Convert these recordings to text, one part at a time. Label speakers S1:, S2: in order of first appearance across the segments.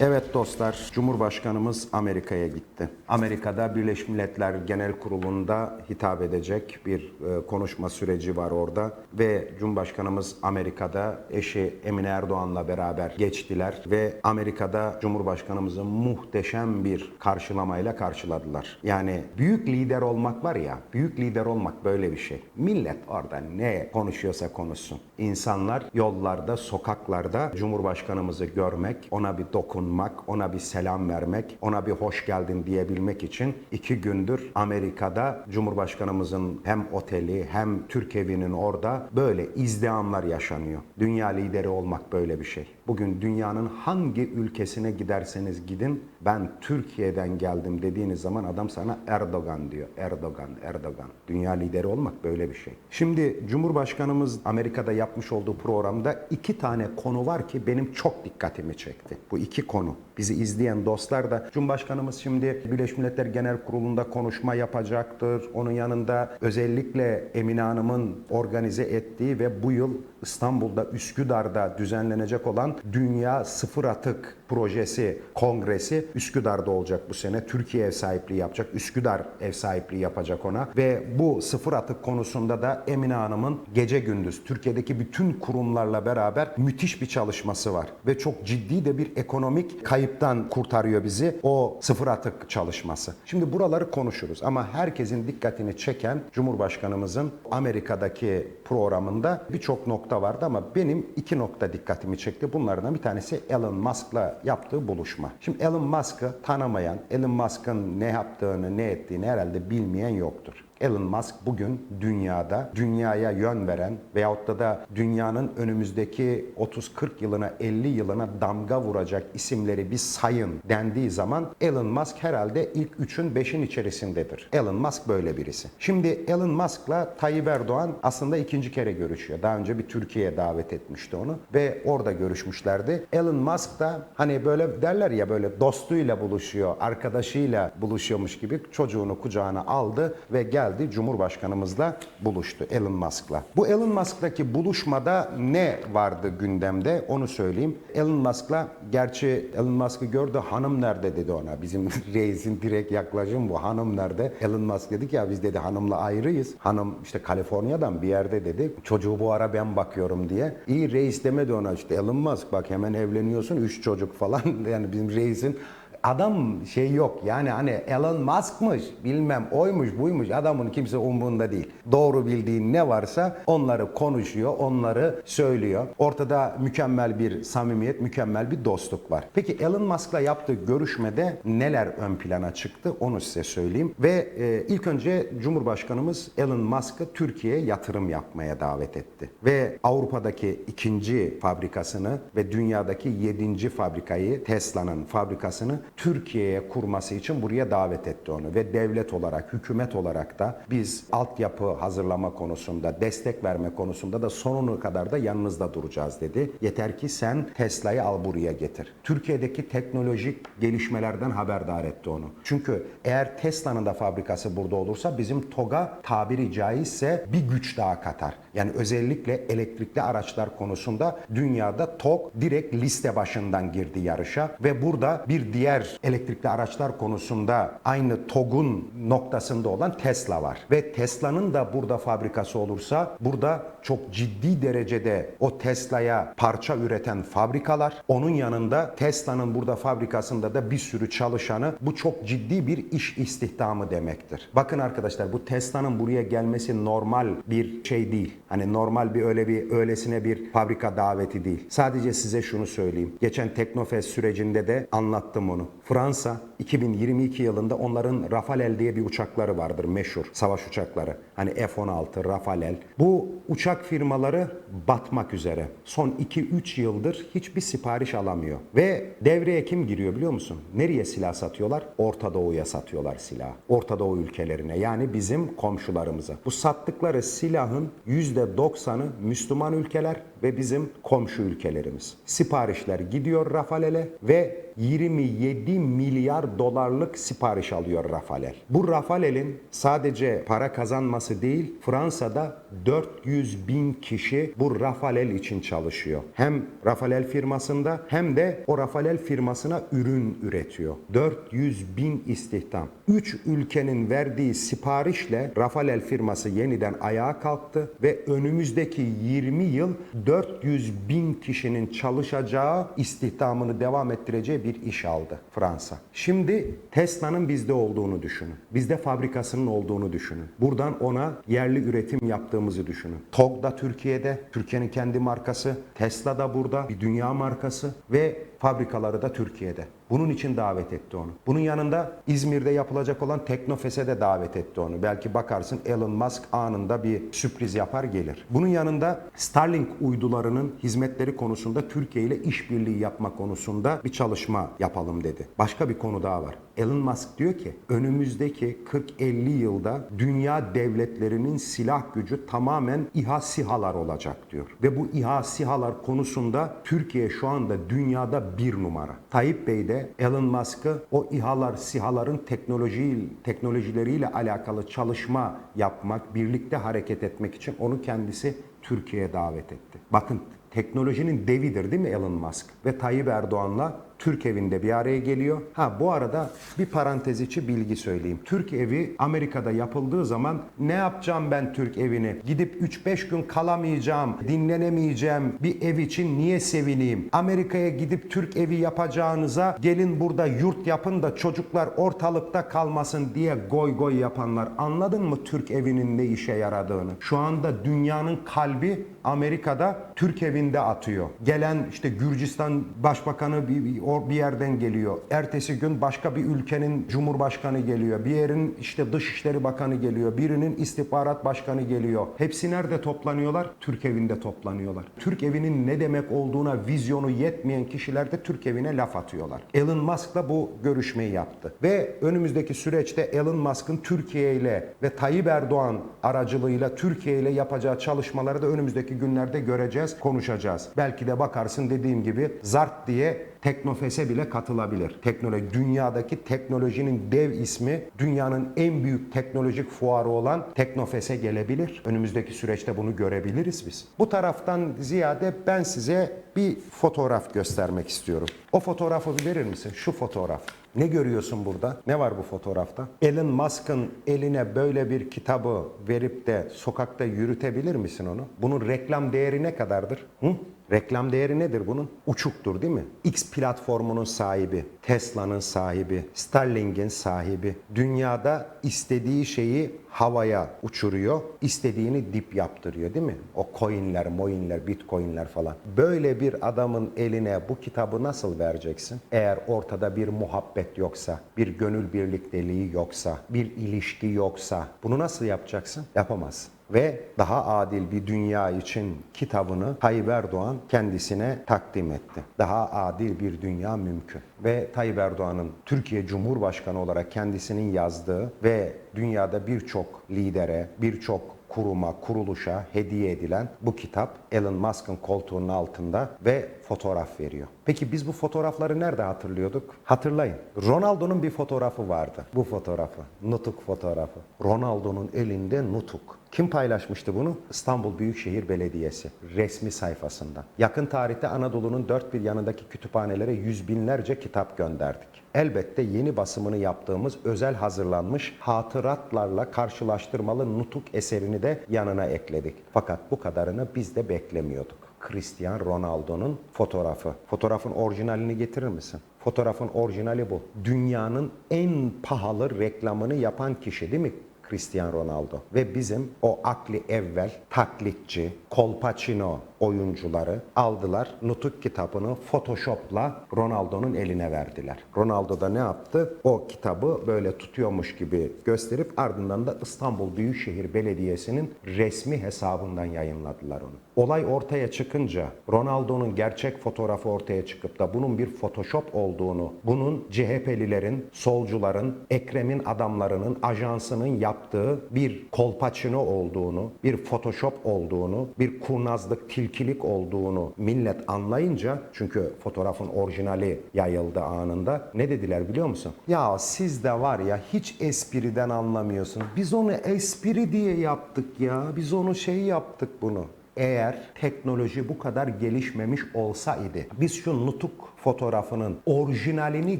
S1: Evet dostlar, Cumhurbaşkanımız Amerika'ya gitti. Amerika'da Birleşmiş Milletler Genel Kurulu'nda hitap edecek bir e, konuşma süreci var orada ve Cumhurbaşkanımız Amerika'da eşi Emine Erdoğan'la beraber geçtiler ve Amerika'da Cumhurbaşkanımızı muhteşem bir karşılamayla karşıladılar. Yani büyük lider olmak var ya, büyük lider olmak böyle bir şey. Millet orada ne konuşuyorsa konuşsun. İnsanlar yollarda, sokaklarda Cumhurbaşkanımızı görmek, ona bir dokunmak, ona bir selam vermek, ona bir hoş geldin diyebilmek için iki gündür Amerika'da Cumhurbaşkanımızın hem oteli hem Türk evinin orada böyle izdihamlar yaşanıyor. Dünya lideri olmak böyle bir şey. Bugün dünyanın hangi ülkesine giderseniz gidin ben Türkiye'den geldim dediğiniz zaman adam sana Erdoğan diyor. Erdoğan, Erdoğan. Dünya lideri olmak böyle bir şey. Şimdi Cumhurbaşkanımız Amerika'da yapmış olduğu programda iki tane konu var ki benim çok dikkatimi çekti. Bu iki konu. Bizi izleyen dostlar da Cumhurbaşkanımız şimdi Birleşmiş Milletler Genel Kurulu'nda konuşma yapacaktır. Onun yanında özellikle Emine Hanım'ın organize ettiği ve bu yıl İstanbul'da Üsküdar'da düzenlenecek olan Dünya Sıfır Atık Projesi Kongresi Üsküdar'da olacak bu sene. Türkiye ev sahipliği yapacak. Üsküdar ev sahipliği yapacak ona. Ve bu sıfır atık konusunda da Emine Hanım'ın gece gündüz Türkiye'deki bütün kurumlarla beraber müthiş bir çalışması var. Ve çok ciddi de bir ekonomik kayıptan kurtarıyor bizi o sıfır atık çalışması. Şimdi buraları konuşuruz ama herkesin dikkatini çeken Cumhurbaşkanımızın Amerika'daki programında birçok nokta vardı ama benim iki nokta dikkatimi çekti. Bunlardan bir tanesi Elon Musk'la yaptığı buluşma. Şimdi Elon Musk'ı tanımayan, Elon Musk'ın ne yaptığını, ne ettiğini herhalde bilmeyen yoktur. Elon Musk bugün dünyada dünyaya yön veren veyahut da da dünyanın önümüzdeki 30-40 yılına 50 yılına damga vuracak isimleri bir sayın dendiği zaman Elon Musk herhalde ilk 3'ün 5'in içerisindedir. Elon Musk böyle birisi. Şimdi Elon Musk'la Tayyip Erdoğan aslında ikinci kere görüşüyor. Daha önce bir Türkiye'ye davet etmişti onu ve orada görüşmüşlerdi. Elon Musk da hani böyle derler ya böyle dostuyla buluşuyor, arkadaşıyla buluşuyormuş gibi çocuğunu kucağına aldı ve geldi Cumhurbaşkanımızla buluştu Elon Musk'la. Bu Elon Musk'taki buluşmada ne vardı gündemde onu söyleyeyim. Elon Musk'la gerçi Elon Musk'ı gördü hanım nerede dedi ona. Bizim reisin direkt yaklaşım bu hanım nerede? Elon Musk dedi ki ya biz dedi hanımla ayrıyız. Hanım işte Kaliforniya'dan bir yerde dedi. Çocuğu bu ara ben bakıyorum diye. İyi reis demedi ona işte Elon Musk bak hemen evleniyorsun üç çocuk falan. Yani bizim reisin adam şey yok yani hani Elon Musk'mış bilmem oymuş buymuş adamın kimse umurunda değil. Doğru bildiğin ne varsa onları konuşuyor onları söylüyor. Ortada mükemmel bir samimiyet mükemmel bir dostluk var. Peki Elon Musk'la yaptığı görüşmede neler ön plana çıktı onu size söyleyeyim. Ve e, ilk önce Cumhurbaşkanımız Elon Musk'ı Türkiye'ye yatırım yapmaya davet etti. Ve Avrupa'daki ikinci fabrikasını ve dünyadaki yedinci fabrikayı Tesla'nın fabrikasını Türkiye'ye kurması için buraya davet etti onu ve devlet olarak, hükümet olarak da biz altyapı hazırlama konusunda, destek verme konusunda da sonuna kadar da yanınızda duracağız dedi. Yeter ki sen Tesla'yı al buraya getir. Türkiye'deki teknolojik gelişmelerden haberdar etti onu. Çünkü eğer Tesla'nın da fabrikası burada olursa bizim TOG'a tabiri caizse bir güç daha katar. Yani özellikle elektrikli araçlar konusunda dünyada TOG direkt liste başından girdi yarışa ve burada bir diğer elektrikli araçlar konusunda aynı TOG'un noktasında olan Tesla var. Ve Tesla'nın da burada fabrikası olursa burada çok ciddi derecede o Tesla'ya parça üreten fabrikalar, onun yanında Tesla'nın burada fabrikasında da bir sürü çalışanı bu çok ciddi bir iş istihdamı demektir. Bakın arkadaşlar bu Tesla'nın buraya gelmesi normal bir şey değil. Hani normal bir öyle bir öylesine bir fabrika daveti değil. Sadece size şunu söyleyeyim. Geçen Teknofest sürecinde de anlattım onu. Fransa 2022 yılında onların Rafale diye bir uçakları vardır meşhur savaş uçakları. Hani F-16, Rafale. Bu uçak firmaları batmak üzere. Son 2-3 yıldır hiçbir sipariş alamıyor. Ve devreye kim giriyor biliyor musun? Nereye silah satıyorlar? Orta Doğu'ya satıyorlar silah. Orta Doğu ülkelerine yani bizim komşularımıza. Bu sattıkları silahın %90'ı Müslüman ülkeler ve bizim komşu ülkelerimiz. Siparişler gidiyor Rafale'le ve 27 milyar dolarlık sipariş alıyor Rafael. Bu Rafael'in sadece para kazanması değil, Fransa'da 400 bin kişi bu Rafael için çalışıyor. Hem Rafael firmasında hem de o Rafael firmasına ürün üretiyor. 400 bin istihdam. 3 ülkenin verdiği siparişle Rafael firması yeniden ayağa kalktı ve önümüzdeki 20 yıl 400 bin kişinin çalışacağı, istihdamını devam ettireceği bir iş aldı Fransa. Şimdi Tesla'nın bizde olduğunu düşünün. Bizde fabrikasının olduğunu düşünün. Buradan ona yerli üretim yaptığımızı düşünün. TOG da Türkiye'de, Türkiye'nin kendi markası. Tesla da burada, bir dünya markası ve fabrikaları da Türkiye'de. Bunun için davet etti onu. Bunun yanında İzmir'de yapılacak olan Teknofest'e de davet etti onu. Belki bakarsın Elon Musk anında bir sürpriz yapar gelir. Bunun yanında Starlink uydularının hizmetleri konusunda Türkiye ile işbirliği yapma konusunda bir çalışma yapalım dedi. Başka bir konu daha var. Elon Musk diyor ki önümüzdeki 40-50 yılda dünya devletlerinin silah gücü tamamen İHA SİHA'lar olacak diyor. Ve bu İHA SİHA'lar konusunda Türkiye şu anda dünyada bir numara. Tayyip Bey de Elon Musk'ı o İHA'lar SİHA'ların teknoloji, teknolojileriyle alakalı çalışma yapmak, birlikte hareket etmek için onu kendisi Türkiye'ye davet etti. Bakın teknolojinin devidir değil mi Elon Musk? Ve Tayyip Erdoğan'la Türk evinde bir araya geliyor. Ha bu arada bir parantez içi bilgi söyleyeyim. Türk evi Amerika'da yapıldığı zaman ne yapacağım ben Türk evini? Gidip 3-5 gün kalamayacağım, dinlenemeyeceğim bir ev için niye sevineyim? Amerika'ya gidip Türk evi yapacağınıza gelin burada yurt yapın da çocuklar ortalıkta kalmasın diye goy goy yapanlar. Anladın mı Türk evinin ne işe yaradığını? Şu anda dünyanın kalbi Amerika'da Türk evinde atıyor. Gelen işte Gürcistan Başbakanı bir, bir, o bir yerden geliyor. Ertesi gün başka bir ülkenin Cumhurbaşkanı geliyor. Bir yerin işte Dışişleri Bakanı geliyor. Birinin istihbarat başkanı geliyor. Hepsi nerede toplanıyorlar? Türk evinde toplanıyorlar. Türk evinin ne demek olduğuna vizyonu yetmeyen kişiler de Türk evine laf atıyorlar. Elon Musk da bu görüşmeyi yaptı. Ve önümüzdeki süreçte Elon Musk'ın Türkiye ile ve Tayyip Erdoğan aracılığıyla Türkiye ile yapacağı çalışmaları da önümüzdeki günlerde göreceğiz, konuşacağız. Belki de bakarsın dediğim gibi zart diye Teknofes'e bile katılabilir. Teknoloji, dünyadaki teknolojinin dev ismi, dünyanın en büyük teknolojik fuarı olan Teknofes'e gelebilir. Önümüzdeki süreçte bunu görebiliriz biz. Bu taraftan ziyade ben size bir fotoğraf göstermek istiyorum. O fotoğrafı verir misin? Şu fotoğraf. Ne görüyorsun burada? Ne var bu fotoğrafta? Elon Musk'ın eline böyle bir kitabı verip de sokakta yürütebilir misin onu? Bunun reklam değeri ne kadardır? Hı? Reklam değeri nedir bunun? Uçuktur değil mi? X platformunun sahibi, Tesla'nın sahibi, Starlink'in sahibi. Dünyada istediği şeyi havaya uçuruyor, istediğini dip yaptırıyor değil mi? O coinler, moinler, bitcoinler falan. Böyle bir adamın eline bu kitabı nasıl vereceksin? Eğer ortada bir muhabbet yoksa, bir gönül birlikteliği yoksa, bir ilişki yoksa bunu nasıl yapacaksın? Yapamazsın ve daha adil bir dünya için kitabını Tayyip Erdoğan kendisine takdim etti. Daha adil bir dünya mümkün. Ve Tayyip Erdoğan'ın Türkiye Cumhurbaşkanı olarak kendisinin yazdığı ve dünyada birçok lidere, birçok kuruma, kuruluşa hediye edilen bu kitap Elon Musk'ın koltuğunun altında ve fotoğraf veriyor. Peki biz bu fotoğrafları nerede hatırlıyorduk? Hatırlayın. Ronaldo'nun bir fotoğrafı vardı. Bu fotoğrafı. Nutuk fotoğrafı. Ronaldo'nun elinde nutuk. Kim paylaşmıştı bunu? İstanbul Büyükşehir Belediyesi resmi sayfasında. Yakın tarihte Anadolu'nun dört bir yanındaki kütüphanelere yüz binlerce kitap gönderdik. Elbette yeni basımını yaptığımız özel hazırlanmış hatıratlarla karşılaştırmalı nutuk eserini de yanına ekledik. Fakat bu kadarını biz de beklemiyorduk. Cristiano Ronaldo'nun fotoğrafı. Fotoğrafın orijinalini getirir misin? Fotoğrafın orijinali bu. Dünyanın en pahalı reklamını yapan kişi değil mi? Cristiano Ronaldo ve bizim o akli evvel taklitçi, kolpaçino oyuncuları aldılar. Nutuk kitabını Photoshop'la Ronaldo'nun eline verdiler. Ronaldo da ne yaptı? O kitabı böyle tutuyormuş gibi gösterip ardından da İstanbul Büyükşehir Belediyesi'nin resmi hesabından yayınladılar onu. Olay ortaya çıkınca Ronaldo'nun gerçek fotoğrafı ortaya çıkıp da bunun bir Photoshop olduğunu, bunun CHP'lilerin, solcuların, Ekrem'in adamlarının, ajansının yaptığı bir kolpaçino olduğunu, bir Photoshop olduğunu, bir kurnazlık, tilki ikilik olduğunu millet anlayınca çünkü fotoğrafın orijinali yayıldı anında ne dediler biliyor musun? Ya siz de var ya hiç espriden anlamıyorsun. Biz onu espri diye yaptık ya. Biz onu şey yaptık bunu. Eğer teknoloji bu kadar gelişmemiş olsaydı, biz şu nutuk fotoğrafının orijinalini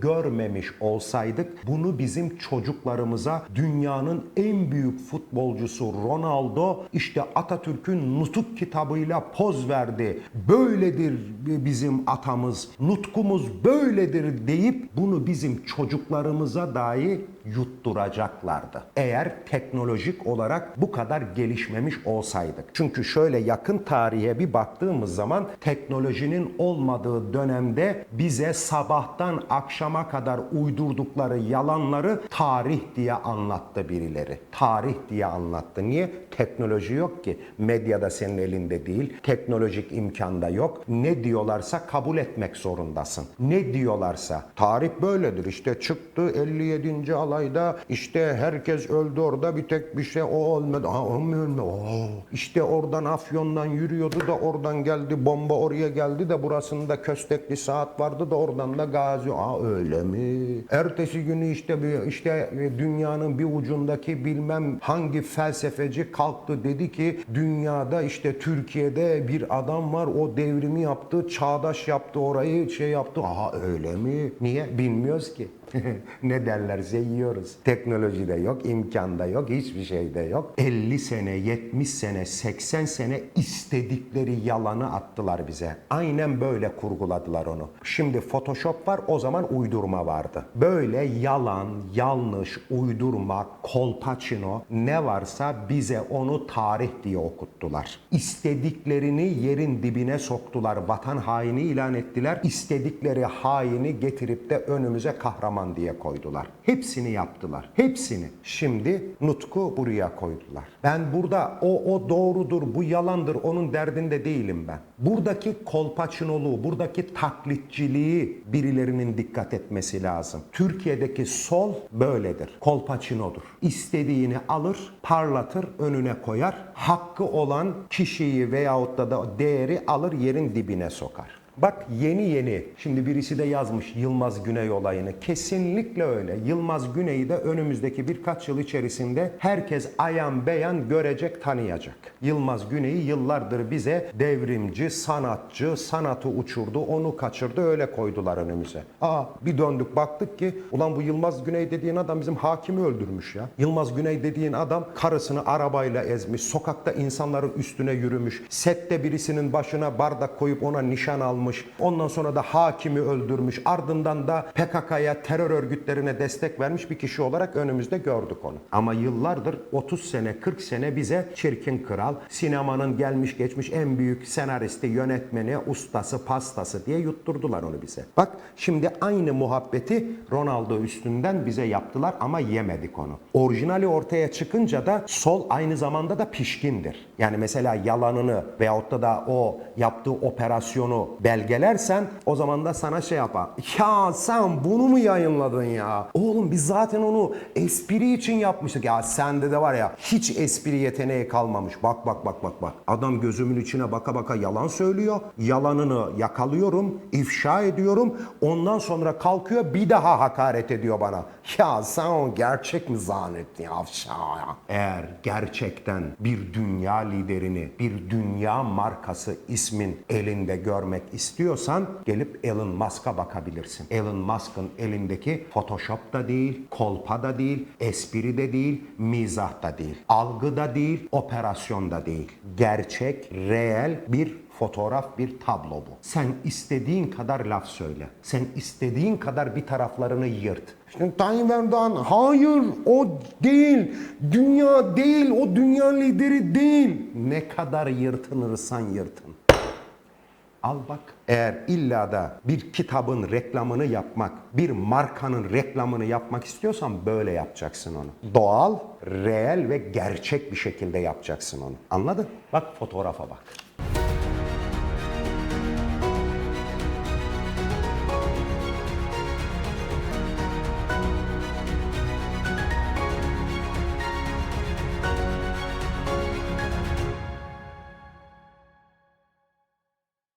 S1: görmemiş olsaydık, bunu bizim çocuklarımıza dünyanın en büyük futbolcusu Ronaldo işte Atatürk'ün nutuk kitabıyla poz verdi. Böyledir bizim atamız, nutkumuz böyledir deyip bunu bizim çocuklarımıza dahi yutturacaklardı. Eğer teknolojik olarak bu kadar gelişmemiş olsaydık. Çünkü şöyle yakın tarihe bir baktığımız zaman teknolojinin olmadığı dönemde bize sabahtan akşama kadar uydurdukları yalanları tarih diye anlattı birileri. Tarih diye anlattı. Niye? Teknoloji yok ki. Medyada senin elinde değil. Teknolojik imkanda yok. Ne diyorlarsa kabul etmek zorundasın. Ne diyorlarsa. Tarih böyledir. İşte çıktı 57. alayda işte herkes öldü orada bir tek bir şey o ölmedi. Aa, o mu ölmedi? Oo. İşte oradan Afyon'dan yürüyordu da oradan geldi bomba oraya geldi de burasında köstekli saat vardı da oradan da gazi. Aa öyle mi? Ertesi günü işte bir işte dünyanın bir ucundaki bilmem hangi felsefeci kalktı dedi ki dünyada işte Türkiye'de bir adam var o devrimi yaptı, çağdaş yaptı orayı şey yaptı. Aha öyle mi? Niye? Bilmiyoruz ki. ne derlerse yiyoruz. Teknolojide yok, imkanda yok, hiçbir şeyde yok. 50 sene, 70 sene, 80 sene istedikleri yalanı attılar bize. Aynen böyle kurguladılar onu. Şimdi Photoshop var, o zaman uydurma vardı. Böyle yalan, yanlış, uydurma, kolpaçino ne varsa bize onu tarih diye okuttular. İstediklerini yerin dibine soktular. Vatan haini ilan ettiler. İstedikleri haini getirip de önümüze kahraman diye koydular. Hepsini yaptılar. Hepsini. Şimdi nutku buraya koydular. Ben burada o o doğrudur, bu yalandır onun derdinde değilim ben. Buradaki kolpaçinoluğu, buradaki taklitçiliği birilerinin dikkat etmesi lazım. Türkiye'deki sol böyledir. Kolpaçinodur. İstediğini alır, parlatır, önüne koyar. Hakkı olan kişiyi veyahut da, da değeri alır yerin dibine sokar. Bak yeni yeni şimdi birisi de yazmış Yılmaz Güney olayını. Kesinlikle öyle. Yılmaz Güney'i de önümüzdeki birkaç yıl içerisinde herkes ayan beyan görecek, tanıyacak. Yılmaz Güney'i yıllardır bize devrimci, sanatçı, sanatı uçurdu, onu kaçırdı, öyle koydular önümüze. Aa bir döndük baktık ki ulan bu Yılmaz Güney dediğin adam bizim hakimi öldürmüş ya. Yılmaz Güney dediğin adam karısını arabayla ezmiş, sokakta insanların üstüne yürümüş, sette birisinin başına bardak koyup ona nişan almış, ondan sonra da hakimi öldürmüş, ardından da PKK'ya terör örgütlerine destek vermiş bir kişi olarak önümüzde gördük onu. Ama yıllardır 30 sene 40 sene bize çirkin kral, sinemanın gelmiş geçmiş en büyük senaristi, yönetmeni, ustası, pastası diye yutturdular onu bize. Bak şimdi aynı muhabbeti Ronaldo üstünden bize yaptılar ama yemedik onu. Orijinali ortaya çıkınca da sol aynı zamanda da pişkindir. Yani mesela yalanını veyahut da, da o yaptığı operasyonu belgelersen o zaman da sana şey yapar. Ya sen bunu mu yayınladın ya? Oğlum biz zaten onu espri için yapmıştık. Ya sende de var ya hiç espri yeteneği kalmamış. Bak bak bak bak bak. Adam gözümün içine baka baka yalan söylüyor. Yalanını yakalıyorum, ifşa ediyorum. Ondan sonra kalkıyor bir daha hakaret ediyor bana. Ya sen o gerçek mi zannettin afşa? Eğer gerçekten bir dünya liderini, bir dünya markası ismin elinde görmek istiyorsan gelip Elon Musk'a bakabilirsin. Elon Musk'ın elindeki Photoshop da değil, kolpa da değil, espri de değil, mizah da değil, algı da değil, operasyon da değil. Gerçek, reel bir fotoğraf bir tablo bu. Sen istediğin kadar laf söyle. Sen istediğin kadar bir taraflarını yırt. İşte Tayyip Erdoğan hayır o değil. Dünya değil. O dünya lideri değil. Ne kadar yırtınırsan yırtın. Al bak. Eğer illa da bir kitabın reklamını yapmak, bir markanın reklamını yapmak istiyorsan böyle yapacaksın onu. Doğal, reel ve gerçek bir şekilde yapacaksın onu. Anladın? Bak fotoğrafa bak.